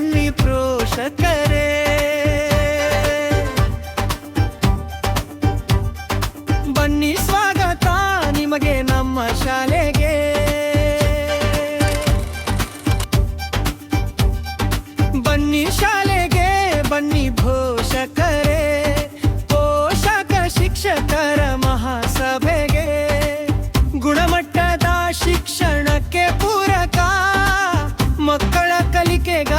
ಬನ್ನಿ ಪ್ರೋಷಕರೇ ಬನ್ನಿ ಸ್ವಾಗತ ನಿಮಗೆ ನಮ್ಮ ಶಾಲೆಗೆ. ಬನ್ನಿ ಶಾಲೆಗೆ, ಬನ್ನಿ ಪೋಷಕರೇ ಪೋಷಕ ಶಿಕ್ಷಕರ ಮಹಾಸಭೆಗೆ. ಗುಣಮಟ್ಟದ ಶಿಕ್ಷಣಕ್ಕೆ ಪೂರಕ ಮಕ್ಕಳ ಕಲಿಕೆಗ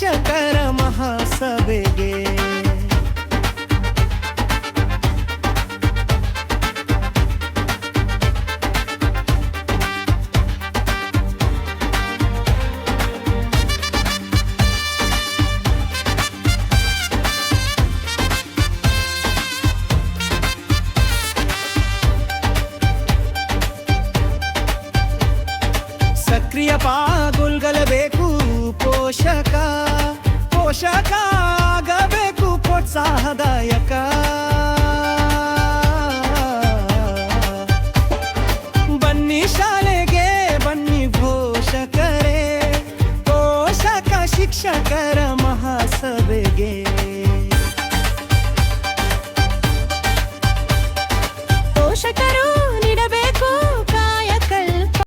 ಶಿಕ್ಷಕರ ಮಹಾಸಭೆಗೆ. ಸಕ್ರಿಯ ಪಾಲ್ಗೊಳ್ಳಬೇಕು ಪೋಷಕ ಆಗಬೇಕು ಪ್ರೋತ್ಸಾಹದಾಯಕ. ಬನ್ನಿ ಶಾಲೆಗೆ ಬನ್ನಿ ಪೋಷಕರೇ. ಪೋಷಕ ಶಿಕ್ಷಕರ